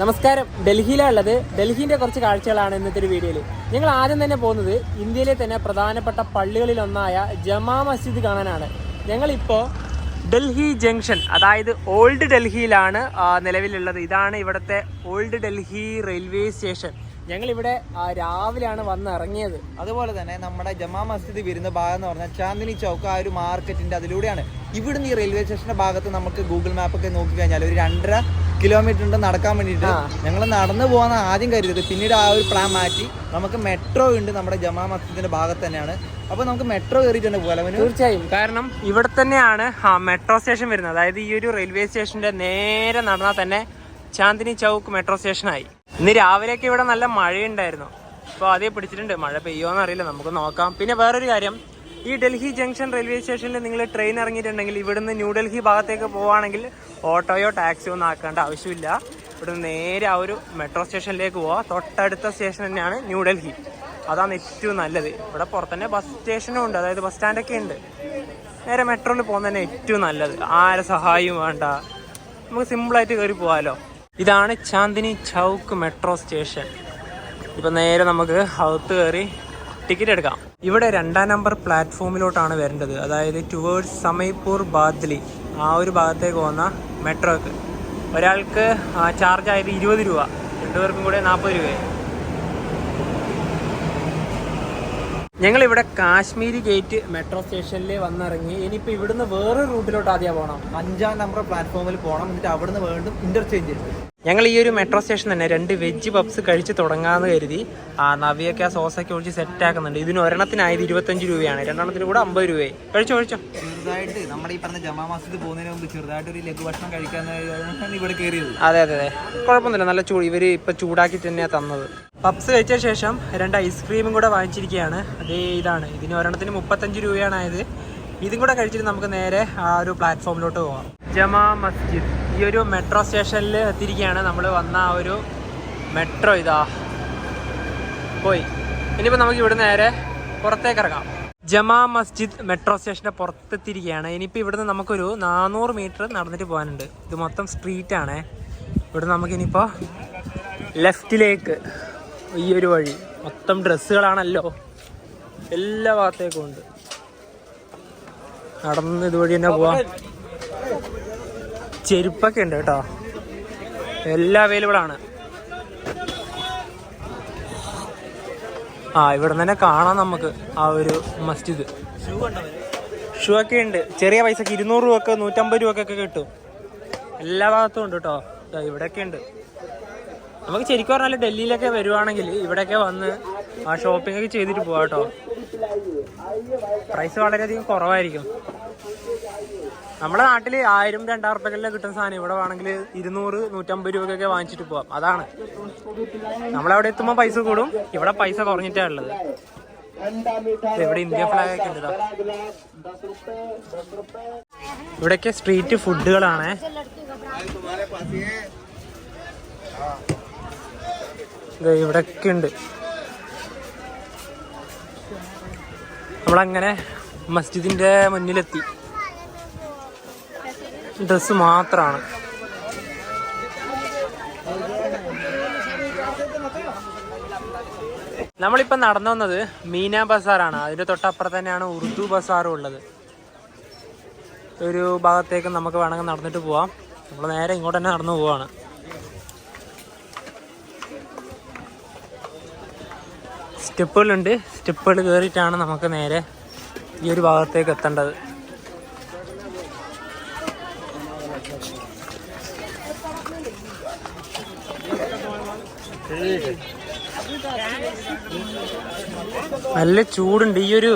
നമസ്കാരം. ഡൽഹിയിലാണ് ഉള്ളത് ഡൽഹിന്റെ കുറച്ച് കാഴ്ചകളാണ് ഇന്നത്തെ ഒരു വീഡിയോയിൽ ഞങ്ങൾ ആദ്യം തന്നെ പോകുന്നത് ഇന്ത്യയിലെ തന്നെ പ്രധാനപ്പെട്ട പള്ളികളിൽ ഒന്നായ ജമാ മസ്ജിദ് കാണാനാണ്. ഞങ്ങളിപ്പോൾ ഡൽഹി ജംഗ്ഷൻ അതായത് ഓൾഡ് ഡൽഹിയിലാണ് നിലവിലുള്ളത്. ഇതാണ് ഇവിടുത്തെ ഓൾഡ് ഡൽഹി റെയിൽവേ സ്റ്റേഷൻ. ഞങ്ങളിവിടെ രാവിലെയാണ് വന്ന് ഇറങ്ങിയത്. അതുപോലെ തന്നെ നമ്മുടെ ജമാ മസ്ജിദ് വരുന്ന ഭാഗം എന്ന് പറഞ്ഞാൽ ചാന്ദിനി ചൗക്ക് ആ ഒരു മാർക്കറ്റിന്റെ അതിലൂടെയാണ്. ഇവിടുന്ന് ഈ റെയിൽവേ സ്റ്റേഷന്റെ ഭാഗത്ത് നമുക്ക് ഗൂഗിൾ മാപ്പൊക്കെ നോക്കി കഴിഞ്ഞാൽ ഒരു രണ്ടര കിലോമീറ്റർ ഉണ്ട് നടക്കാൻ വേണ്ടിയിട്ട്. ഞങ്ങൾ നടന്നു പോകാൻ ആദ്യം കരുതിയത്. പിന്നീട് ആ ഒരു പ്ലാൻ മാറ്റി. നമുക്ക് മെട്രോ ഉണ്ട് നമ്മുടെ ജമാ മസ്ജിദിന്റെ ഭാഗത്ത് തന്നെയാണ്. അപ്പൊ നമുക്ക് മെട്രോ കയറിയിട്ട് തന്നെ പോകാം തീർച്ചയായും. കാരണം ഇവിടെ തന്നെയാണ് ആ മെട്രോ സ്റ്റേഷൻ വരുന്നത്. അതായത് ഈ ഒരു റെയിൽവേ സ്റ്റേഷന്റെ നേരെ നടന്നാൽ തന്നെ ചാന്ദിനി ചൗക്ക് മെട്രോ സ്റ്റേഷനായി ഇന്ന് രാവിലെയൊക്കെ ഇവിടെ നല്ല മഴയുണ്ടായിരുന്നു. അപ്പോൾ അതേ പിടിച്ചിട്ടുണ്ട്. മഴ പെയ്യോന്നറിയില്ല. നമുക്ക് നോക്കാം. പിന്നെ വേറൊരു കാര്യം. ഈ ഡൽഹി ജംഗ്ഷൻ റെയിൽവേ സ്റ്റേഷനിൽ നിങ്ങൾ ട്രെയിൻ ഇറങ്ങിയിട്ടുണ്ടെങ്കിൽ ഇവിടുന്ന് ന്യൂഡൽഹി ഭാഗത്തേക്ക് പോവുകയാണെങ്കിൽ ഓട്ടോയോ ടാക്സിയോ ഒന്നും ആക്കേണ്ട ആവശ്യമില്ല. ഇവിടുന്ന് നേരെ ആ ഒരു മെട്രോ സ്റ്റേഷനിലേക്ക് പോവാം. തൊട്ടടുത്ത സ്റ്റേഷൻ തന്നെയാണ് ന്യൂഡൽഹി അതാണ് ഏറ്റവും നല്ലത്. ഇവിടെ പുറത്തന്നെ ബസ് സ്റ്റേഷനും ഉണ്ട്. അതായത് ബസ് സ്റ്റാൻഡൊക്കെ ഉണ്ട്. നേരെ മെട്രോയിൽ പോകുന്നത് തന്നെ ഏറ്റവും നല്ലത്. ആരെ സഹായവും വേണ്ട. നമുക്ക് സിമ്പിളായിട്ട് കയറി പോകാമല്ലോ ഇതാണ് ചാന്ദിനി ചൗക്ക് മെട്രോ സ്റ്റേഷൻ. ഇപ്പം നേരെ നമുക്ക് അകത്ത് കയറി ടിക്കറ്റ് എടുക്കാം. ഇവിടെ രണ്ടാം നമ്പർ പ്ലാറ്റ്ഫോമിലോട്ടാണ് വരേണ്ടത്. അതായത് ടുവേഴ്സ് സമയ്പൂർ ബാദ്ലി ആ ഒരു ഭാഗത്തേക്ക് പോകുന്ന മെട്രോക്ക് ഒരാൾക്ക് ചാർജ് ആയത് ഇരുപത് രൂപ. രണ്ടുപേർക്കും കൂടെ നാൽപ്പത് രൂപയായി. ഞങ്ങളിവിടെ കാശ്മീരി ഗേറ്റ് മെട്രോ സ്റ്റേഷനിൽ വന്നിറങ്ങി. ഇനിയിപ്പോൾ ഇവിടുന്ന് വേറൊരു റൂട്ടിലോട്ട് ആദ്യം പോകണം അഞ്ചാം നമ്പർ പ്ലാറ്റ്ഫോമിൽ പോകണം എന്നിട്ട് അവിടുന്ന് വീണ്ടും ഇന്റർചേഞ്ച് ഉണ്ട് ഞങ്ങൾ ഈ ഒരു മെട്രോ സ്റ്റേഷൻ തന്നെ രണ്ട് വെജ് പബ്സ് കഴിച്ച് തുടങ്ങാമെന്ന് കരുതി. ആ നവിയൊക്കെ ആ സോസൊക്കെ ഒഴിച്ച് സെറ്റ് ആക്കുന്നുണ്ട്. ഇതിന് ഒരെണ്ണത്തിനായത് ഇരുപത്തഞ്ച് രൂപയാണ്. രണ്ടെണ്ണത്തിന് കൂടെ അമ്പത് രൂപയായി. കഴിച്ചോ കഴിച്ചോ? ചെറുതായിട്ട് നമ്മുടെ ഈ പറഞ്ഞ ജമാ മസ്ജിദ് പോകുന്നതിന് മുമ്പ് ചെറുതായിട്ട് ഒരു ലഘു ഭക്ഷണം കഴിക്കാൻ ഇവിടെ കയറിയത്. അതെ അതെ അതെ. കുഴപ്പമൊന്നുമില്ല. നല്ല ചൂട് ഇവർ ഇപ്പം ചൂടാക്കി തന്നെയാണ് തന്നത്. പബ്സ് കഴിച്ച ശേഷം രണ്ട് ഐസ്ക്രീമും കൂടെ വാങ്ങിച്ചിരിക്കുകയാണ്. അതേ ഇതാണ്. ഇതിന് ഒരെണ്ണത്തിന് മുപ്പത്തഞ്ച് രൂപയാണ് ആയത്. ഇതും കൂടെ കഴിച്ചിട്ട് നമുക്ക് നേരെ ആ ഒരു പ്ലാറ്റ്ഫോമിലോട്ട് പോകാം ജമാ മസ്ജിദ്. ഈ ഒരു മെട്രോ സ്റ്റേഷനിൽ എത്തിയിരിക്കുകയാണ് നമ്മൾ വന്ന ആ ഒരു മെട്രോ ഇതാ. പോയി. ഇനിയിപ്പോൾ നമുക്ക് ഇവിടെ നേരെ പുറത്തേക്ക് ഇറങ്ങാം. ജമാ മസ്ജിദ് മെട്രോ സ്റ്റേഷന്റെ പുറത്തെത്തിയിരിക്കുകയാണ്. ഇനിയിപ്പോൾ ഇവിടുന്ന് നമുക്കൊരു നാനൂറ് മീറ്റർ നടന്നിട്ട് പോകാനുണ്ട്. ഇത് മൊത്തം സ്ട്രീറ്റ് ആണേ. ഇവിടെ നമുക്കിനിയിപ്പോൾ ലെഫ്റ്റിലേക്ക് ഈ ഒരു വഴി. മൊത്തം ഡ്രസ്സുകളാണല്ലോ എല്ലാ ഭാഗത്തേക്കും ഉണ്ട്. നടന്ന് ഇതുവഴി തന്നെ പോവാം. ചെരുപ്പൊക്കെ ഉണ്ട് കേട്ടോ. എല്ലാം അവൈലബിൾ ആണ്. ആ ഇവിടെ തന്നെ കാണാം നമുക്ക് ആ ഒരു മസ്ജിദ് ഷൂ ഒക്കെ ഉണ്ട്. ചെറിയ പൈസക്ക് ഇരുന്നൂറ് രൂപക്ക് നൂറ്റമ്പത് ഒക്കെ കിട്ടും. എല്ലാ ഭാഗത്തും ഉണ്ട് കേട്ടോ. ഇവിടെയൊക്കെ ഉണ്ട്. നമുക്ക് ശരിക്കും പറഞ്ഞാൽ ഡൽഹിയിലൊക്കെ വരുവാണെങ്കിൽ ഇവിടെയൊക്കെ വന്ന് ആ ഷോപ്പിംഗ് ഒക്കെ ചെയ്തിട്ട് പോവാം കേട്ടോ. പ്രൈസ് വളരെയധികം കുറവായിരിക്കും. നമ്മുടെ നാട്ടിൽ ആയിരം രണ്ടായിരം റുപ്യകളിൽ കിട്ടുന്ന സാധനം. ഇവിടെ വേണമെങ്കിൽ ഇരുന്നൂറ് നൂറ്റമ്പത് രൂപയ്ക്കൊക്കെ വാങ്ങിച്ചിട്ട് പോവാം. അതാണ്. നമ്മളവിടെ എത്തുമ്പോൾ പൈസ കൂടും. ഇവിടെ പൈസ കുറഞ്ഞിട്ടാണ് ഉള്ളത്. ഇവിടെ ഇന്ത്യ ഫ്ലാഗ് ഒക്കെ ഉണ്ട്. ഇവിടെയൊക്കെ സ്ട്രീറ്റ് ഫുഡുകളാണ് ഇവിടെയൊക്കെ ഉണ്ട്. നമ്മളങ്ങനെ മസ്ജിദിന്റെ മുന്നിലെത്തി. ഡ്രസ്സ് മാത്രമാണ് നമ്മളിപ്പോൾ നടന്നു വന്നത് മീന ബസാറാണ്. അതിന്റെ തൊട്ടപ്പുറത്ത് തന്നെയാണ് ഉറുദു ബസാറും ഉള്ളത്. ഒരു ഭാഗത്തേക്ക് നമുക്ക് വേണമെങ്കിൽ നടന്നിട്ട് പോവാം. നമ്മൾ നേരെ ഇങ്ങോട്ട് തന്നെ നടന്നു പോവാണ്. സ്റ്റെപ്പുകളുണ്ട്. സ്റ്റെപ്പുകൾ കയറിയിട്ടാണ് നമുക്ക് നേരെ ഈ ഒരു ഭാഗത്തേക്ക് എത്തേണ്ടത്. നല്ല ചൂടുണ്ട്. ഈ ഒരു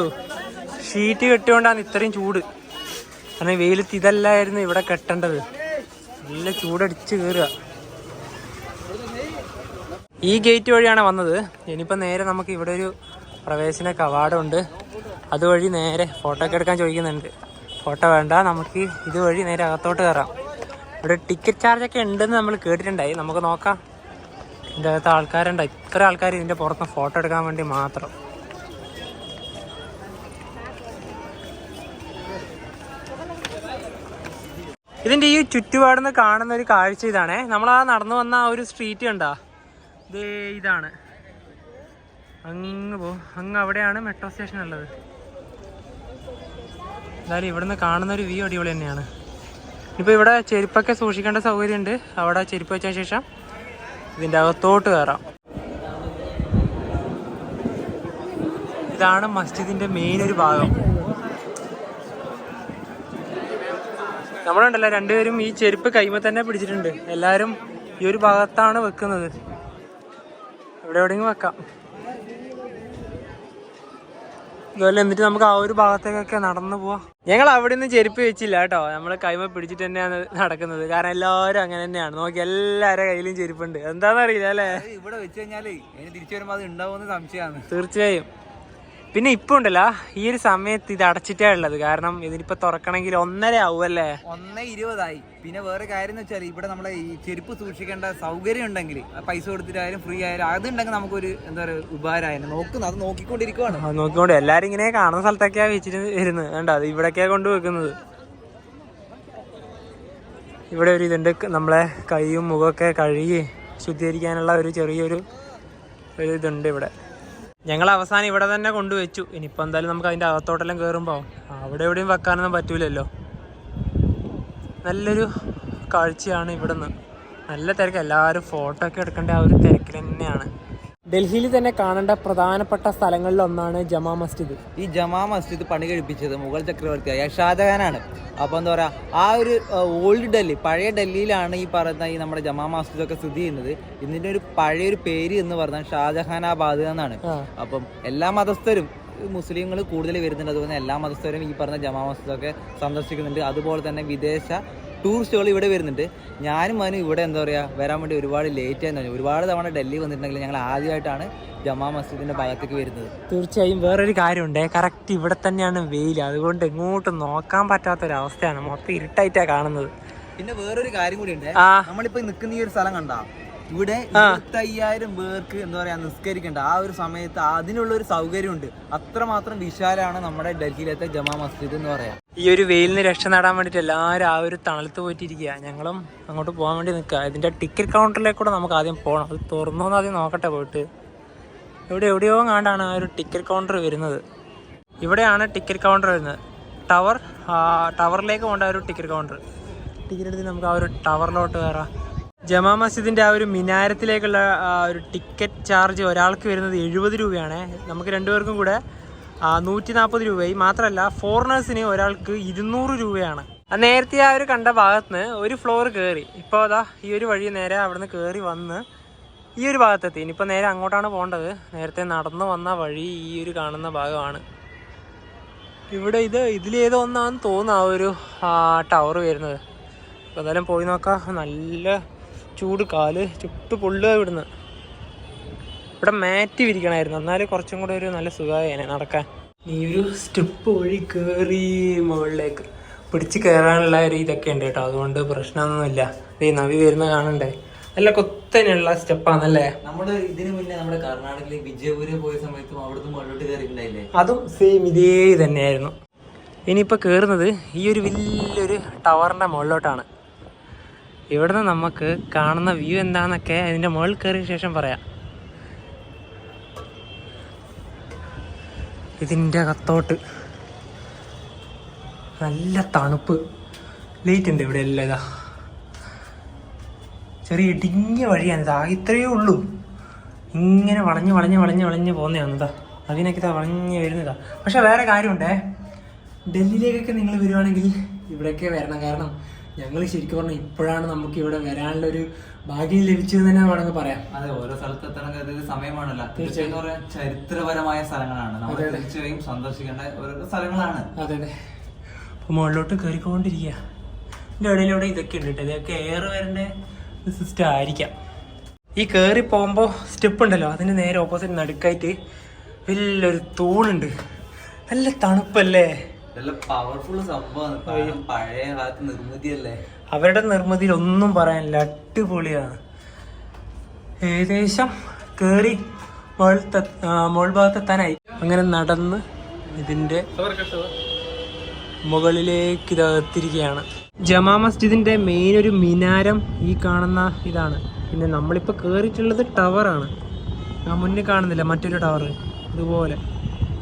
ഷീറ്റ് കെട്ടിയോണ്ടാണ് ഇത്രയും ചൂട്. കാരണം വെയിലത്ത് ഇതല്ലായിരുന്നു ഇവിടെ കെട്ടേണ്ടത്. നല്ല ചൂടടിച്ച് കയറുക ഈ ഗേറ്റ് വഴിയാണ് വന്നത്. ഇനിയിപ്പോൾ നേരെ നമുക്ക് ഇവിടെ ഒരു പ്രവേശന കവാടമുണ്ട്. അതുവഴി നേരെ ഫോട്ടോ ഒക്കെ എടുക്കാൻ ചോദിക്കുന്നുണ്ട്. ഫോട്ടോ വേണ്ട നമുക്ക് ഇതുവഴി നേരെ അകത്തോട്ട് കയറാം. ഇവിടെ ടിക്കറ്റ് ചാർജൊക്കെ ഉണ്ടെന്ന് നമ്മൾ കേട്ടിട്ടുണ്ടായി. നമുക്ക് നോക്കാം. ഇതിന്റെ അകത്ത് ആൾക്കാരുണ്ട്? ഇത്ര ആൾക്കാർ ഇതിന്റെ പുറത്ത് ഫോട്ടോ എടുക്കാൻ വേണ്ടി മാത്രം. ഇതിന്റെ ഈ ചുറ്റുപാടുന്ന് കാണുന്ന ഒരു കാഴ്ച ഇതാണേ. നമ്മൾ ആ നടന്നു വന്ന ആ ഒരു സ്ട്രീറ്റ് കണ്ടാ? ദേ ഇതാണ്. അങ്ങ് പോ. അങ്ങ് അവിടെയാണ് മെട്രോ സ്റ്റേഷൻ ഉള്ളത്. എന്തായാലും ഇവിടുന്ന് കാണുന്ന ഒരു വ്യൂ അടിപൊളി തന്നെയാണ്. ഇപ്പോൾ ഇവിടെ ചെരുപ്പൊക്കെ സൂക്ഷിക്കേണ്ട സൗകര്യമുണ്ട്. അവിടെ ചെരുപ്പ് വെച്ച ശേഷം ഇതിന്റെ അകത്തോട്ട് കയറാം. ഇതാണ് മസ്ജിദിന്റെ മെയിൻ ഒരു ഭാഗം. നമ്മളുണ്ടല്ലോ രണ്ടുപേരും ഈ ചെരുപ്പ് കൈമ തന്നെ പിടിച്ചിട്ടുണ്ട്. എല്ലാവരും ഈ ഒരു ഭാഗത്താണ് വെക്കുന്നത്. എവിടെ എവിടെയെങ്കിലും വെക്കാം. ഇതുപോലെ എന്നിട്ട് നമുക്ക് ആ ഒരു ഭാഗത്തേക്കൊക്കെ നടന്നു പോവാം. ഞങ്ങൾ അവിടെ നിന്ന് ചെരുപ്പ് വെച്ചില്ല കേട്ടോ. നമ്മൾ കൈമ പിടിച്ചിട്ട് തന്നെയാണ് നടക്കുന്നത്. കാരണം എല്ലാവരും അങ്ങനെ തന്നെയാണ്. നോക്കി എല്ലാവരുടെ കയ്യിലും ചെരുപ്പുണ്ട്. എന്താണെന്നറിയില്ല അല്ലേ? ഇവിടെ വെച്ച് കഴിഞ്ഞാൽ ഇനി തിരിച്ചു വരുമ്പോൾ അത് ഉണ്ടാവുമെന്ന് സംശയമാണ്. തീർച്ചയായും. പിന്നെ ഇപ്പൊ ഉണ്ടല്ലോ ഈ ഒരു സമയത്ത് ഇത് അടച്ചിട്ടേ ഉള്ളത്. കാരണം ഇതിനിപ്പോ തുറക്കണമെങ്കിൽ ഒന്നര ആവുമല്ലേ? ഒന്നേ ഇരുപതായി. പിന്നെ വേറെ കാര്യം എന്ന് വെച്ചാൽ ഇവിടെ നമ്മളെ ഈ ചെരുപ്പ് സൂക്ഷിക്കേണ്ട സൗകര്യം ഉണ്ടെങ്കിൽ പൈസ കൊടുത്തിട്ടായാലും ഫ്രീ ആയാലും അതുണ്ടെങ്കിൽ നമുക്കൊരു എന്താ പറയുക ഉപകാരമായിരുന്നു. നോക്കുന്നു അത് നോക്കിക്കൊണ്ടിരിക്കുവാണ്. നോക്കിക്കൊണ്ട്. എല്ലാരും ഇങ്ങനെ കാണുന്ന സ്ഥലത്തൊക്കെയാ വെച്ചിട്ട് വരുന്നത്. കണ്ടോ അത് ഇവിടേക്കാ കൊണ്ടുവെക്കുന്നത് ഇവിടെ ഒരു ഇതുണ്ട്. നമ്മളെ കൈയും മുഖമൊക്കെ കഴുകി ശുദ്ധീകരിക്കാനുള്ള ഒരു ചെറിയൊരു ഒരു ഇതുണ്ട് ഇവിടെ. ഞങ്ങൾ അവസാനം ഇവിടെ തന്നെ കൊണ്ടുവച്ചു. ഇനിയിപ്പോൾ എന്തായാലും നമുക്ക് അതിന്റെ അകത്തോട്ടെല്ലാം കയറുമ്പോൾ അവിടെ എവിടെയും വെക്കാനൊന്നും പറ്റൂലല്ലോ. നല്ലൊരു കാഴ്ചയാണ് ഇവിടുന്ന്. നല്ല തിരക്ക്. എല്ലാവരും ഫോട്ടോ ഒക്കെ എടുക്കേണ്ട ആ ഒരു തിരക്കിൽ തന്നെയാണ്. ഡൽഹിയിൽ തന്നെ കാണേണ്ട പ്രധാനപ്പെട്ട സ്ഥലങ്ങളിൽ ഒന്നാണ് ജമാ മസ്ജിദ്. ഈ ജമാ മസ്ജിദ് പണി കഴിപ്പിച്ചത് മുഗൾ ചക്രവർത്തിയായ ഷാജഹാനാണ്. അപ്പോൾ എന്താ പറയാ ആ ഒരു ഓൾഡ് ഡൽഹി പഴയ ഡൽഹിയിലാണ് ഈ പറയുന്ന ഈ നമ്മുടെ ജമാ മസ്ജിദ് ഒക്കെ സ്ഥിതി ചെയ്യുന്നത്. ഇതിന്റെ ഒരു പഴയൊരു പേര് എന്ന് പറഞ്ഞാൽ ഷാജഹാനാബാദ് എന്നാണ്. അപ്പം എല്ലാ മതസ്ഥരും മുസ്ലിങ്ങൾ കൂടുതൽ വരുന്നുണ്ട്. അതുപോലെ എല്ലാ മതസ്ഥരും ഈ പറഞ്ഞ ജമാ മസ്ജിദൊക്കെ സന്ദർശിക്കുന്നുണ്ട്. അതുപോലെ തന്നെ വിദേശ ടൂറിസ്റ്റുകൾ ഇവിടെ വരുന്നുണ്ട്. ഞാനും മനു ഇവിടെ എന്താ പറയുക വരാൻ വേണ്ടി ഒരുപാട് ലേറ്റ് ആയിരുന്നു ഒരുപാട് തവണ ഡൽഹി വന്നിട്ടുണ്ടെങ്കിൽ ഞങ്ങൾ ആദ്യമായിട്ടാണ് ജമാ മസ്ജിദിന്റെ ഭാഗത്തേക്ക് വരുന്നത്. തീർച്ചയായും വേറൊരു കാര്യമുണ്ട്. കറക്റ്റ് ഇവിടെ തന്നെയാണ് വെയിൽ അതുകൊണ്ട് എങ്ങോട്ട് നോക്കാൻ പറ്റാത്തൊരവസ്ഥയാണ്. മൊത്തം ഇരുട്ടായിട്ടാണ് കാണുന്നത്. പിന്നെ വേറൊരു കാര്യം കൂടി ഉണ്ട്. നമ്മളിപ്പോൾ നമ്മളിപ്പോ നിൽക്കുന്ന ഈ ഒരു സ്ഥലം കണ്ട ഇവിടെ ഇരുപത്തയ്യായിരം പേർക്ക് എന്താ പറയാ നിസ്കരിക്കേണ്ട. ആ ഒരു സമയത്ത് അതിനുള്ള ഒരു സൗകര്യം ഉണ്ട് അത്രമാത്രം വിശാലാണ് നമ്മുടെ ഡൽഹിയിലത്തെ ജമാ മസ്ജിദ് എന്ന് പറയാം. ഈ ഒരു വെയിലിന് രക്ഷ നേടാൻ വേണ്ടിയിട്ട് എല്ലാവരും ആ ഒരു തണലത്ത് പോയിട്ടിരിക്കുക ഞങ്ങളും അങ്ങോട്ട് പോകാൻ വേണ്ടി നിൽക്കുക ഇതിന്റെ ടിക്കറ്റ് കൗണ്ടറിലേക്ക് കൂടെ നമുക്ക് ആദ്യം പോകണം അത് തുറന്നോന്ന് ആദ്യം നോക്കട്ടെ പോയിട്ട്. ഇവിടെ എവിടെയോ കാണ്ടാണ് ആ ഒരു ടിക്കറ്റ് കൗണ്ടർ വരുന്നത്. ഇവിടെയാണ് ടിക്കറ്റ് കൗണ്ടർ വരുന്നത്. ടവർ ടവറിലേക്ക് പോകേണ്ട ഒരു ടിക്കറ്റ് കൗണ്ടർ ടിക്കറ്റ് എടുത്ത് നമുക്ക് ആ ഒരു ടവറിലോട്ട് കയറാം. ജമാ മസ്ജിദിന്റെ ആ ഒരു മിനാരത്തിലേക്കുള്ള ഒരു ടിക്കറ്റ് ചാർജ് ഒരാൾക്ക് വരുന്നത് എഴുപത് രൂപയാണ്. നമുക്ക് രണ്ടുപേർക്കും കൂടെ നൂറ്റി നാൽപ്പത് രൂപയും മാത്രമല്ല ഫോറിനേഴ്സിന് ഒരാൾക്ക് ഇരുന്നൂറ് രൂപയാണ്. നേരത്തെ ആ ഒരു കണ്ട ഭാഗത്ത് നിന്ന് ഒരു ഫ്ലോർ കയറി ഇപ്പോൾ അതാ ഈ ഒരു വഴി നേരെ അവിടുന്ന് കയറി വന്ന് ഈ ഒരു ഭാഗത്തെത്തി. ഇനിയിപ്പോൾ നേരെ അങ്ങോട്ടാണ് പോകേണ്ടത്. നേരത്തെ നടന്നു വന്ന വഴി ഈ ഒരു കാണുന്ന ഭാഗമാണ്. ഇവിടെ ഇത് ഇതിലേതോ ഒന്നാണെന്ന് തോന്നുന്നു ആ ഒരു ടവർ വരുന്നത്. അപ്പോൾ എന്തായാലും പോയി നോക്കാം. നല്ല ചൂട് കാൽ ചുട്ടു പൊള്ളുക ഇവിടുന്ന്. ഇവിടെ മാറ്റ് വിരിക്കണമായിരുന്നു എന്നാലും കുറച്ചും കൂടെ ഒരു നല്ല സുഖമായി നടക്കാൻ. ഈ ഒരു സ്റ്റെപ്പ് വഴി കയറി മുകളിലേക്ക് പിടിച്ച് കയറാനുള്ള ഒരു ഇതൊക്കെ ഉണ്ട് കേട്ടോ. അതുകൊണ്ട് പ്രശ്നമൊന്നുമില്ല. ഈ നവി വരുന്ന കാണണ്ടേ? നല്ല കൊത്തനെയുള്ള സ്റ്റെപ്പാണല്ലേ? നമ്മുടെ ഇതിനു മുന്നേ നമ്മുടെ കർണാടകയിലെ വിജയപുരം പോയ സമയത്തും അവിടുന്ന് മുകളിലോട്ട് കയറിയിട്ടുണ്ടായില്ലേ? അതും സെയിം ഇതേ തന്നെയായിരുന്നു. ഇനിയിപ്പോൾ കയറുന്നത് ഈ ഒരു വലിയൊരു ടവറിന്റെ മുകളിലോട്ടാണ്. ഇവിടുന്ന് നമുക്ക് കാണുന്ന വ്യൂ എന്താണെന്നൊക്കെ അതിന്റെ മുകളിൽ കയറിയ ശേഷം പറയാം. ഇതിന്റെ അകത്തോട്ട് നല്ല തണുപ്പ്. ലൈറ്റ് ഉണ്ട് ഇവിടെ എല്ലാം ഇതാ. ചെറിയ ഇടിഞ്ഞ വഴിയാണ് ഇതാ. ഇത്രയേ ഉള്ളൂ. ഇങ്ങനെ വളഞ്ഞ് വളഞ്ഞ് വളഞ്ഞ് വളഞ്ഞ് പോകുന്നതാണ് ഇതാ. അതിനൊക്കെ ഇതാ വളഞ്ഞ് വരുന്നതാ. പക്ഷെ വേറെ കാര്യമുണ്ടേ. ഡൽഹിയിലേക്കൊക്കെ നിങ്ങൾ വരുവാണെങ്കിൽ ഇവിടെയൊക്കെ വരണം. കാരണം ഞങ്ങൾ ശരിക്കും പറഞ്ഞാൽ ഇപ്പോഴാണ് നമുക്ക് ഇവിടെ വരാനുള്ള ഒരു ഭാഗ്യം ലഭിച്ചത് തന്നെ വേണമെങ്കിൽ പറയാം. അതെ ഓരോ സ്ഥലത്ത് എത്തണമെങ്കിൽ സമയമാണല്ലോ. തീർച്ചയായും. ചരിത്രപരമായ സ്ഥലങ്ങളാണ്. നമ്മൾ തീർച്ചയായും സന്ദർശിക്കേണ്ട ഓരോ സ്ഥലങ്ങളാണ്. അതെ അതെ. അപ്പോൾ മുകളിലോട്ട് കയറിക്കൊണ്ടിരിക്കുക ഇതിന്റെ ഇടയിലൂടെ ഇതൊക്കെ ഉണ്ട് കേട്ടോ. ഇതൊക്കെ എയർ വരേണ്ട സിസ്റ്റം ആയിരിക്കാം. ഈ കയറി പോകുമ്പോൾ സ്റ്റെപ്പ് ഉണ്ടല്ലോ. അതിന് നേരെ ഓപ്പോസിറ്റ് നടുക്കായിട്ട് വലിയൊരു തൂണുണ്ട്. നല്ല തണുപ്പല്ലേ? പവർഫുൾ സംഭവമാണ്. പഴയ കാലത്ത് നിർമ്മിതിയല്ലേ? അവരുടെ നിർമ്മിതിയിൽ ഒന്നും പറയാനില്ല. അടിപൊളിയാണ്. ഏകദേശം കേറി മുകളിലത്തെ മുകൾ ഭാഗത്തെത്താനായി അങ്ങനെ നടന്ന് ഇതിന്റെ മുകളിലേക്ക് ഇതകത്തിരിക്കുകയാണ് ജമാ മസ്ജിദിന്റെ മെയിൻ ഒരു മിനാരം ഈ കാണുന്ന ഇതാണ്. പിന്നെ നമ്മളിപ്പോൾ കയറിയിട്ടുള്ളത് ടവറാണ് ആ മുന്നിൽ കാണുന്നില്ല. മറ്റൊരു ടവർ ഇതുപോലെ.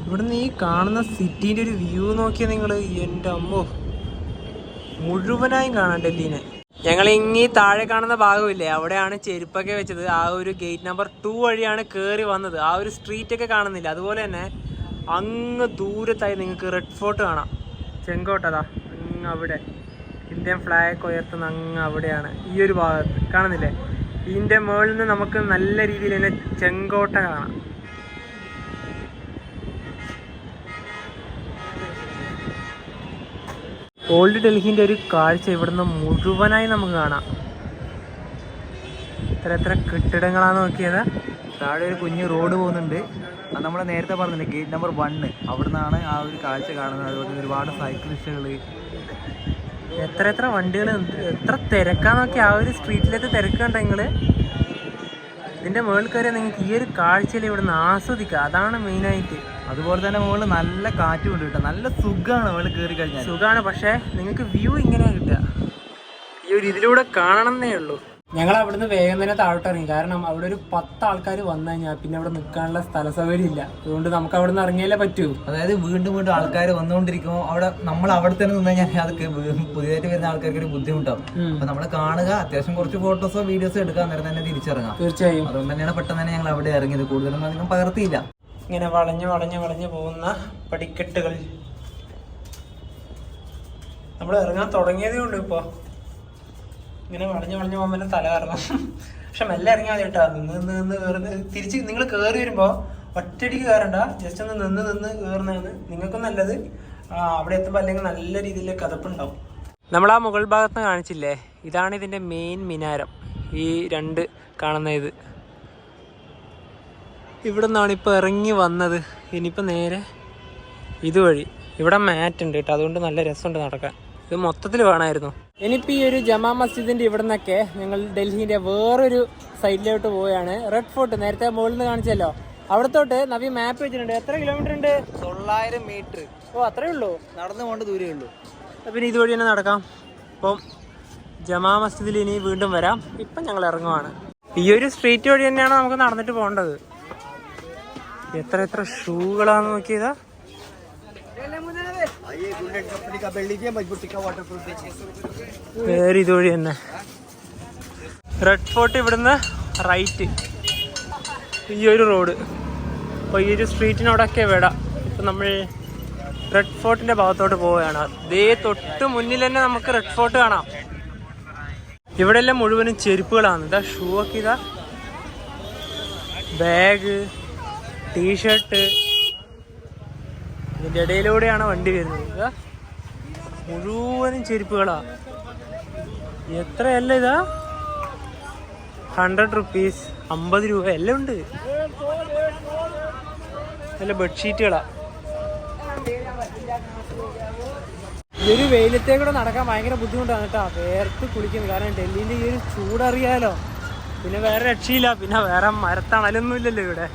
ഇവിടുന്ന് ഈ കാണുന്ന സിറ്റീന്റെ ഒരു വ്യൂ നോക്കിയാൽ നിങ്ങൾ എന്റെ അമ്മോ. മുഴുവനായും കാണാം ഡൽഹിനെ. ഞങ്ങൾ ഇങ്ങി താഴെ കാണുന്ന ഭാഗമില്ലേ? അവിടെയാണ് ചെരുപ്പൊക്കെ വെച്ചത്. ആ ഒരു ഗേറ്റ് നമ്പർ ടു വഴിയാണ് കയറി വന്നത്. ആ ഒരു സ്ട്രീറ്റ് ഒക്കെ കാണുന്നില്ല. അതുപോലെ തന്നെ അങ്ങ് ദൂരത്തായി നിങ്ങൾക്ക് റെഡ് ഫോർട്ട് കാണാം. ചെങ്കോട്ടതാ അങ്ങ് അവിടെ ഇന്ത്യൻ ഫ്ലാഗ് ഉയർത്തുന്ന അങ്ങ് അവിടെയാണ്. ഈ ഒരു ഭാഗത്ത് കാണുന്നില്ലേ? ഇതിന്റെ മുകളിൽ നിന്ന് നമുക്ക് നല്ല രീതിയിൽ തന്നെ ചെങ്കോട്ട കാണാം. ഓൾഡ് ഡൽഹിന്റെ ഒരു കാഴ്ച ഇവിടുന്ന് മുഴുവനായി നമുക്ക് കാണാം. എത്ര എത്ര കെട്ടിടങ്ങളാന്ന് നോക്കിയത്. താഴെ ഒരു കുഞ്ഞ് റോഡ് പോകുന്നുണ്ട്. അത് നമ്മൾ നേരത്തെ പറഞ്ഞില്ലേ ഗേറ്റ് നമ്പർ വണ്ണ് അവിടെ നിന്നാണ് ആ ഒരു കാഴ്ച കാണുന്നത്. അതുപോലെ ഒരുപാട് സൈക്ലിസ്റ്റുകൾ എത്ര എത്ര വണ്ടികൾ എത്ര തിരക്കാന്നൊക്കെ ആ ഒരു സ്ട്രീറ്റിലത്തെ തിരക്ക് ഇതിന്റെ മുകളിൽ കയറിയാൽ നിങ്ങൾക്ക് ഈ ഒരു കാഴ്ചയിൽ ഇവിടുന്ന് ആസ്വദിക്കുക അതാണ് മെയിനായിട്ട് അതുപോലെ തന്നെ മുകളിൽ നല്ല കാറ്റ് കൊണ്ട് കിട്ടുക നല്ല സുഖമാണ് മുകളിൽ കയറി കഴിഞ്ഞാൽ സുഖമാണ് പക്ഷേ നിങ്ങൾക്ക് വ്യൂ ഇങ്ങനെയാണ് കിട്ടുക. ഈ ഒരു ഇതിലൂടെ കാണണമെന്നേ ഉള്ളൂ. ഞങ്ങൾ അവിടുന്ന് വേഗം തന്നെ താഴോട്ട് ഇറങ്ങി കാരണം അവിടെ ഒരു പത്ത് ആൾക്കാർ വന്നു കഴിഞ്ഞാൽ പിന്നെ അവിടെ നിൽക്കാനുള്ള സ്ഥല സൗകര്യം ഇല്ല അതുകൊണ്ട് നമുക്ക് അവിടെ നിന്ന് ഇറങ്ങിയാലേ പറ്റൂ. അതായത് വീണ്ടും വീണ്ടും ആൾക്കാർ വന്നുകൊണ്ടിരിക്കുമ്പോൾ അവിടെ നമ്മൾ അവിടെ തന്നെ നിന്ന് കഴിഞ്ഞാൽ അതൊക്കെ പുതിയതായിട്ട് വരുന്ന ആൾക്കാർക്ക് ഒരു ബുദ്ധിമുട്ടാവും. അപ്പൊ നമ്മൾ കാണുക അത്യാവശ്യം കുറച്ച് ഫോട്ടോസോ വീഡിയോസോ എടുക്കാൻ നേരം തന്നെ തിരിച്ചിറങ്ങാം. തീർച്ചയായും. അതുകൊണ്ട് തന്നെയാണ് പെട്ടെന്ന് തന്നെ ഞങ്ങൾ അവിടെ ഇറങ്ങിയത്. കൂടുതലൊന്നും അധികം പകർത്തിയില്ല. ഇങ്ങനെ വളഞ്ഞു വളഞ്ഞു വളഞ്ഞു പോകുന്ന പടിക്കെട്ടുകൾ. നമ്മൾ ഇറങ്ങാൻ തുടങ്ങിയതേ ഉള്ളൂ ഇപ്പോൾ ഇങ്ങനെ വളഞ്ഞു വളഞ്ഞു പോകുമ്പോൾ തല കറങ്ങും. പക്ഷെ മെല്ലെ ഇറങ്ങിയാൽ മതി കേട്ടോ. നിന്ന് നിന്ന് നിന്ന് കയറുന്ന തിരിച്ച് നിങ്ങൾ കയറി വരുമ്പോൾ ഒറ്റയടിക്ക് കയറണ്ട ജസ്റ്റ് ഒന്ന് നിന്ന് നിന്ന് കയറുന്നതാണ് നിങ്ങൾക്കും നല്ലത്. അവിടെ എത്തുമ്പോൾ അല്ലെങ്കിൽ നല്ല രീതിയിൽ കഥപ്പുണ്ടാവും. നമ്മൾ ആ മുകൾ ഭാഗത്ത് കാണിച്ചില്ലേ? ഇതാണ് ഇതിന്റെ മെയിൻ മിനാരം. ഈ രണ്ട് കാണുന്ന ഇത്. ഇവിടെ നിന്നാണ് ഇപ്പോൾ ഇറങ്ങി വന്നത്. ഇനിയിപ്പോൾ നേരെ ഇതുവഴി. ഇവിടെ മാറ്റ് ഉണ്ട് കേട്ടോ. അതുകൊണ്ട് നല്ല രസമുണ്ട് നടക്കാൻ. ഇത് മൊത്തത്തിൽ വേണമായിരുന്നു. ഇനിയിപ്പോൾ ഈ ഒരു ജമാ മസ്ജിദിന്റെ ഇവിടെ നിന്നൊക്കെ ഞങ്ങൾ ഡൽഹിന്റെ വേറൊരു സൈഡിലോട്ട് പോവുകയാണ്. റെഡ് ഫോർട്ട് നേരത്തെ മുകളിൽ നിന്ന് കാണിച്ചല്ലോ. അവിടത്തോട്ട് നവി മാപ്പ് വെച്ചിട്ടുണ്ട്. എത്ര കിലോമീറ്റർ ഉണ്ട്? തൊള്ളായിരം മീറ്റർ ഓ അത്രേ ഉള്ളൂ. നടന്നു പോകേണ്ട ദൂരേ ഉള്ളൂ. പിന്നെ ഇതുവഴി തന്നെ നടക്കാം. അപ്പം ജമാ മസ്ജിദിൽ ഇനി വീണ്ടും വരാം. ഇപ്പം ഞങ്ങൾ ഇറങ്ങുവാണ്. ഈ ഒരു സ്ട്രീറ്റ് വഴി തന്നെയാണ് നമുക്ക് നടന്നിട്ട് പോകേണ്ടത്. എത്ര എത്ര ഷൂകളാന്ന് നോക്കിയതാ? വേറെ ഇതുവഴി തന്നെ. റെഡ് ഫോർട്ട് ഇവിടുന്ന് റൈറ്റ് ഈ ഒരു റോഡ് അപ്പോൾ ഈ ഒരു സ്ട്രീറ്റിനോടൊക്കെ വിടാം. ഇപ്പം നമ്മൾ റെഡ് ഫോർട്ടിന്റെ ഭാഗത്തോട്ട് പോവുകയാണ്. ദേ തൊട്ട് മുന്നിൽ തന്നെ നമുക്ക് റെഡ് ഫോർട്ട് കാണാം. ഇവിടെ എല്ലാം മുഴുവനും ചെരുപ്പുകളാണ്. ഇതാ ഷൂ ഒക്കെ ഇതാ. ബാഗ് ടീഷർട്ട് ഇതിന്റെ ഇടയിലൂടെയാണ് വണ്ടി വരുന്നത്. മുഴുവനും ചെരുപ്പുകളാ. എത്രയല്ല ഇതാ? ഹൺഡ്രഡ് റുപ്പീസ് അമ്പത് രൂപ എല്ലാം ഉണ്ട്. നല്ല ബെഡ്ഷീറ്റുകളാ ഈ ഒരു വെയിലത്തേ കൂടെ നടക്കാൻ ഭയങ്കര ബുദ്ധിമുട്ടാണ് കേട്ടോ. വേർത്ത് കുളിക്കുന്നത്. കാരണം ഡൽഹിന്റെ ഈ ഒരു ചൂടറിയാലോ. പിന്നെ വേറെ രക്ഷയില്ല. പിന്നെ വേറെ മരത്തണലൊന്നും ഇല്ലല്ലോ ഇവിടെ.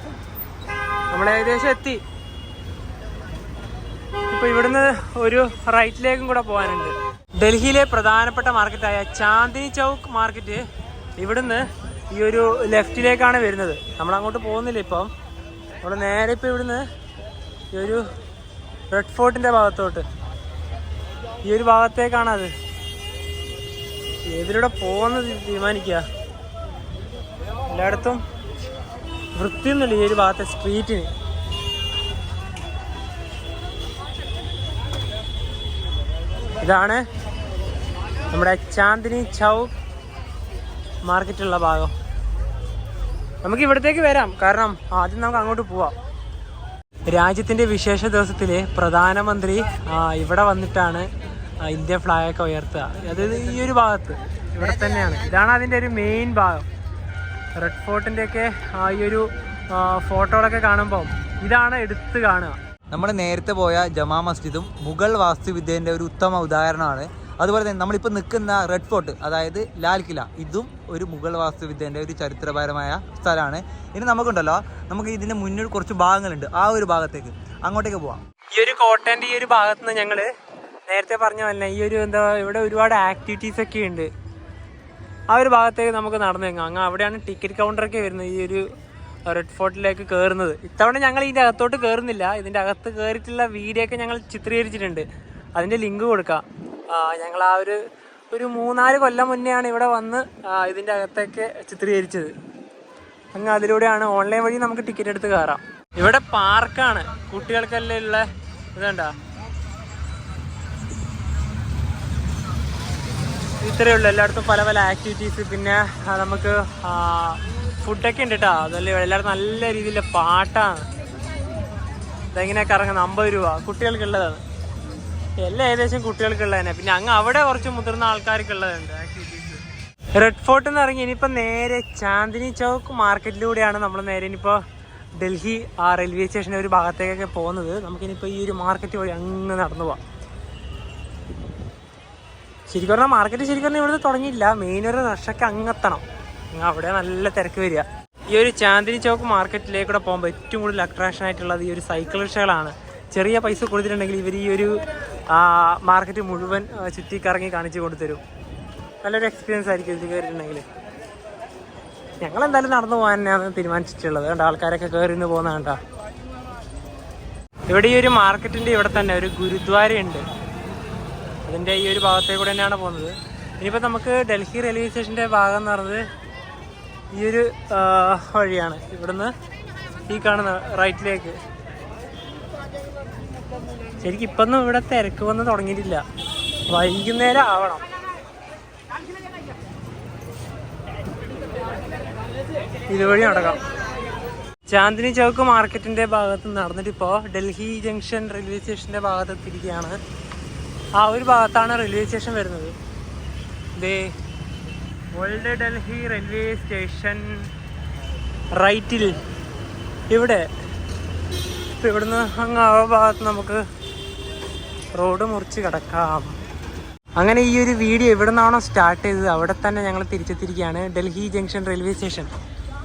നമ്മൾ ഏകദേശം എത്തി. ഇപ്പൊ ഇവിടുന്ന് ഒരു റൈറ്റിലേക്കും കൂടെ പോകാനുണ്ട്. ഡൽഹിയിലെ പ്രധാനപ്പെട്ട മാർക്കറ്റായ ചാന്ദിനി ചൗക്ക് മാർക്കറ്റ് ഇവിടുന്ന് ഈ ഒരു ലെഫ്റ്റിലേക്കാണ് വരുന്നത്. നമ്മൾ അങ്ങോട്ട് പോകുന്നില്ല ഇപ്പം. നമ്മൾ നേരെ ഇപ്പം ഇവിടുന്ന് ഈ ഒരു റെഡ് ഫോർട്ടിന്റെ ഭാഗത്തോട്ട്. ഈ ഒരു ഭാഗത്തേക്കാണ് അത് ഏതിലൂടെ പോകുന്നത് തീരുമാനിക്കുക എല്ലായിടത്തും വൃത്തിയൊന്നുമില്ല ഈ ഒരു ഭാഗത്തെ സ്ട്രീറ്റിന് ഇതാണ് നമ്മുടെ ചാന്ദിനി ചൗക്ക് മാർക്കറ്റുള്ള ഭാഗം. നമുക്ക് ഇവിടത്തേക്ക് വരാം. കാരണം ആദ്യം നമുക്ക് അങ്ങോട്ട് പോവാം. രാജ്യത്തിന്റെ വിശേഷ ദിവസത്തിൽ പ്രധാനമന്ത്രി ഇവിടെ വന്നിട്ടാണ് ഇന്ത്യ ഇന്ത്യൻ ഫ്ലാഗ് ഒക്കെ ഉയർത്തുക. അതായത് ഈ ഒരു ഭാഗത്ത് ഇവിടെ തന്നെയാണ്. ഇതാണ് അതിന്റെ ഒരു മെയിൻ ഭാഗം. റെഡ് ആ ഈ ഒരു ഫോട്ടോകളൊക്കെ കാണുമ്പോൾ ഇതാണ് എടുത്ത് കാണുക. നമ്മൾ നേരത്തെ പോയ ജമാ മസ്ജിദും മുഗൾ വാസ്തുവിദ്യന്റെ ഒരു ഉത്തമ ഉദാഹരണമാണ്. അതുപോലെ തന്നെ നമ്മളിപ്പോൾ നിൽക്കുന്ന റെഡ് ഫോർട്ട് അതായത് ലാൽ കില ഇതും ഒരു മുഗൾ വാസ്തുവിദ്യന്റെ ഒരു ചരിത്രപരമായ സ്ഥലമാണ്. ഇനി നമുക്കുണ്ടല്ലോ നമുക്ക് ഇതിന്റെ മുന്നിൽ കുറച്ച് ഭാഗങ്ങളുണ്ട്. ആ ഒരു ഭാഗത്തേക്ക് അങ്ങോട്ടേക്ക് പോവാം. ഈ ഒരു കോട്ടേന്റെ ഈ ഒരു ഭാഗത്ത് നിന്ന് ഞങ്ങൾ നേരത്തെ പറഞ്ഞ പോലെ ഈ ഒരു എന്താ ഇവിടെ ഒരുപാട് ആക്ടിവിറ്റീസ് ഒക്കെ ഉണ്ട്. ആ ഒരു ഭാഗത്തേക്ക് നമുക്ക് നടന്നു അങ്ങ് അവിടെയാണ് ടിക്കറ്റ് കൗണ്ടറൊക്കെ വരുന്നത് ഈ ഒരു റെഡ് ഫോർട്ടിലേക്ക് കയറുന്നത് ഇത്തവണ ഞങ്ങൾ ഇതിന്റെ അകത്തോട്ട് കയറുന്നില്ല ഇതിന്റെ അകത്ത് കയറിയിട്ടുള്ള വീഡിയോ ഒക്കെ ഞങ്ങൾ ചിത്രീകരിച്ചിട്ടുണ്ട്. അതിന്റെ ലിങ്ക് കൊടുക്കാം. ഞങ്ങൾ ആ ഒരു ഒരു മൂന്നാൽ കൊല്ലം മുന്നെയാണ് ഇവിടെ വന്ന് ഇതിന്റെ അകത്തൊക്കെ ചിത്രീകരിച്ചത്. അങ്ങ് അതിലൂടെയാണ് ഓൺലൈൻ വഴി നമുക്ക് ടിക്കറ്റ് എടുത്ത് കയറാം ഇവിടെ പാർക്കാണ് കുട്ടികൾക്കെല്ലാം ഉള്ള ഇതുണ്ട? ഇത്രയേ ഉള്ളൂ. എല്ലായിടത്തും പല പല ആക്ടിവിറ്റീസ് പിന്നെ നമുക്ക് ഫുഡൊക്കെ ഉണ്ട് കേട്ടോ അതല്ലേ എല്ലാവരും നല്ല രീതിയിലെ പാട്ടാണ്. ഇതെങ്ങനെ കറങ്ങുന്നത് അമ്പത് രൂപ. കുട്ടികൾക്കുള്ളതാണ്. എല്ലാം ഏകദേശം കുട്ടികൾക്കുള്ളത് തന്നെ പിന്നെ അങ്ങ് അവിടെ കുറച്ച് മുതിർന്ന ആൾക്കാർക്കുള്ളതുണ്ട്. ആക്ടിവിറ്റീസ് റെഡ് ഫോർട്ട് എന്ന് ഇറങ്ങി ഇനിയിപ്പോൾ നേരെ ചാന്ദിനി ചൗക്ക് മാർക്കറ്റിലൂടെയാണ് നമ്മൾ നേരെ ഇനിയിപ്പോൾ ഡൽഹി ആ റെയിൽവേ സ്റ്റേഷന്റെ ഒരു ഭാഗത്തേക്കൊക്കെ പോകുന്നത്. നമുക്കിനിയിപ്പോൾ ഈ ഒരു മാർക്കറ്റ് വഴി അങ്ങ് നടന്നു പോവാം. ശരിക്കും പറഞ്ഞാൽ മാർക്കറ്റ് ശരിക്കും പറഞ്ഞാൽ ഇവിടുന്ന് തുടങ്ങിയില്ല മെയിൻ ഒരു റഷൊക്കെ അങ്ങെത്തണം അങ്ങ് അവിടെ നല്ല തിരക്ക് വരിക. ഈ ഒരു ചാന്ദിനി ചൗക്ക് മാർക്കറ്റിലേക്കൂടെ പോകുമ്പോൾ ഏറ്റവും കൂടുതൽ അട്രാക്ഷൻ ആയിട്ടുള്ളത് ഈ ഒരു സൈക്കിൾ റിക്ഷകളാണ് ചെറിയ പൈസ കൊടുത്തിട്ടുണ്ടെങ്കിൽ ഇവർ ഈ ഒരു മാർക്കറ്റ് മുഴുവൻ ചുറ്റി കറങ്ങി കാണിച്ചു കൊടുത്തരും നല്ലൊരു എക്സ്പീരിയൻസ് ആയിരിക്കും ഇത് കയറിയിട്ടുണ്ടെങ്കിൽ ഞങ്ങൾ എന്തായാലും നടന്നു പോകാൻ തന്നെയാണ് തീരുമാനിച്ചിട്ടുള്ളത്. കണ്ട ആൾക്കാരൊക്കെ കയറി നിന്ന് പോകുന്ന ഇവിടെ ഈ ഒരു മാർക്കറ്റിന്റെ ഇവിടെ തന്നെ ഒരു ഗുരുദ്വാരയുണ്ട്. അതിന്റെ ഈ ഒരു ഭാഗത്തേക്കൂടെ തന്നെയാണ് പോകുന്നത്. ഇനിയിപ്പോൾ നമുക്ക് ഡൽഹി റെയിൽവേ സ്റ്റേഷന്റെ ഭാഗം എന്ന് പറയുന്നത് ഈ ഒരു വഴിയാണ്. ഇവിടുന്ന് ഈ കാണുന്ന റൈറ്റിലേക്ക്. ശരിക്കും ഇപ്പൊന്നും ഇവിടെ തിരക്ക് വന്ന് തുടങ്ങിയിട്ടില്ല. വൈകുന്നേരം ആവണം. ഇതുവഴി നടക്കാം. ചാന്ദിനി ചൗക്ക് മാർക്കറ്റിന്റെ ഭാഗത്ത് നടന്നിട്ട് ഇപ്പോൾ ഡൽഹി ജംഗ്ഷൻ റെയിൽവേ സ്റ്റേഷന്റെ ഭാഗത്ത് എത്തിയിരിക്കുകയാണ് ആ ഒരു ഭാഗത്താണ് റെയിൽവേ സ്റ്റേഷൻ വരുന്നത്. ദേ ഓൾഡ് ഡൽഹി റെയിൽവേ സ്റ്റേഷൻ റൈറ്റിൽ. ഇവിടെ. ഇപ്പം ഇവിടുന്ന് അങ്ങ് ആ ഭാഗത്ത് നമുക്ക് റോഡ് മുറിച്ച് കിടക്കാം. അങ്ങനെ ഈ ഒരു വീഡിയോ ഇവിടെ നിന്നാണോ സ്റ്റാർട്ട് ചെയ്തത് അവിടെ തന്നെ ഞങ്ങൾ തിരിച്ചെത്തിയിരിക്കുകയാണ് ഡൽഹി ജംഗ്ഷൻ റെയിൽവേ സ്റ്റേഷൻ.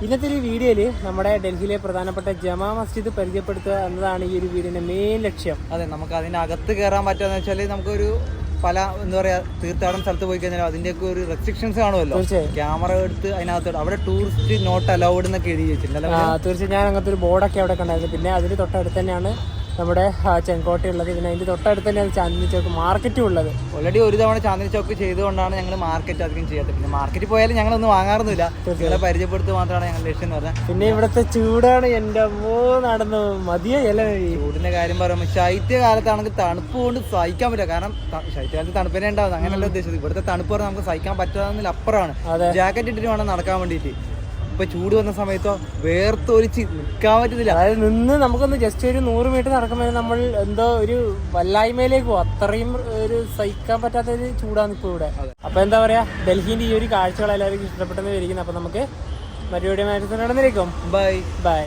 ഇന്നത്തെ ഒരു വീഡിയോയിൽ നമ്മുടെ ഡൽഹിയിലെ പ്രധാനപ്പെട്ട ജമാ മസ്ജിദ് പരിചയപ്പെടുത്തുക എന്നതാണ് ഈ ഒരു വീടിന്റെ മെയിൻ ലക്ഷ്യം. അതെ നമുക്ക് അതിനകത്ത് കയറാൻ പറ്റുമെന്ന് വെച്ചാൽ നമുക്കൊരു പല എന്താ പറയാ തീർത്ഥാടന സ്ഥലത്ത് പോയി കഴിഞ്ഞാൽ അതിന്റെയൊക്കെ ഒരു റെസ്ട്രിക്ഷൻസ് കാണുമല്ലോ. ക്യാമറ എടുത്ത് അതിനകത്ത് അവിടെ ടൂറിസ്റ്റ് നോട്ട് അലൗഡ് എന്നൊക്കെ എഴുതി വെച്ചിട്ടുണ്ട്. തീർച്ചയായും ഞാൻ അങ്ങനത്തെ ഒരു ബോർഡൊക്കെ അവിടെ കണ്ടായിരുന്നു. പിന്നെ അതിന് തൊട്ടടുത്ത് തന്നെയാണ് നമ്മുടെ ചെങ്കോട്ടയുള്ളത്. പിന്നെ അതിന്റെ തൊട്ടടുത്ത് തന്നെയാണ് ചാന്ദിനി ചോക്ക് മാർക്കറ്റും ഉള്ളത്. ഓൾറെഡി ഒരു തവണ ചാന്ദിനി ചോക്ക് ചെയ്തുകൊണ്ടാണ് ഞങ്ങൾ മാർക്കറ്റ് അധികം ചെയ്യാത്തത്. പിന്നെ മാർക്കറ്റിൽ പോയാലും ഞങ്ങളൊന്നും വാങ്ങാറൊന്നുമില്ല. നിങ്ങളെ പരിചയപ്പെടുത്തുക മാത്രമാണ് ഞങ്ങൾ ലക്ഷ്യം എന്ന് പറഞ്ഞാൽ. പിന്നെ ഇവിടുത്തെ ചൂടാണ്. എന്റെ അമ്മോ നടന്നു മതിയല്ല ചൂടിന്റെ കാര്യം പറയുമ്പോൾ ശൈത്യകാലത്താണെങ്കിൽ തണുപ്പ് കൊണ്ട് സഹിക്കാൻ പറ്റില്ല. കാരണം ശൈത്യകാലത്ത് തണുപ്പിനെ ഉണ്ടാവും. അങ്ങനെയല്ല ഉദ്ദേശിച്ചത്. ഇവിടുത്തെ തണുപ്പ് പറഞ്ഞാൽ നമുക്ക് സഹിക്കാൻ പറ്റാവുന്നതിൽ അപ്പുറമാണ് ജാക്കറ്റ് ഇട്ടിട്ട് വേണം നടക്കാൻ വേണ്ടിയിട്ട്. ഇപ്പൊ ചൂട് വന്ന സമയത്തോ വേർത്തൊലിച്ച് നിൽക്കാൻ പറ്റുന്നില്ല അതായത് നിന്ന് നമുക്കൊന്ന് ജസ്റ്റ് ഒരു നൂറ് മീറ്റർ നടക്കുമ്പോൾ നമ്മൾ എന്തോ ഒരു വല്ലായ്മയിലേക്ക് പോകും അത്രയും ഒരു സഹിക്കാൻ പറ്റാത്ത ഒരു ചൂടാണ് ഇപ്പോൾ ഇവിടെ. അപ്പൊ എന്താ പറയാ? ഡൽഹിന്റെ ഈ ഒരു കാഴ്ചകൾ എല്ലാവർക്കും ഇഷ്ടപ്പെട്ടെന്ന് വിചാരിക്കുന്നു. അപ്പൊ നമുക്ക് മറ്റു വീഡിയോ മാറ്റി നടന്നിരിക്കും ബൈ ബൈ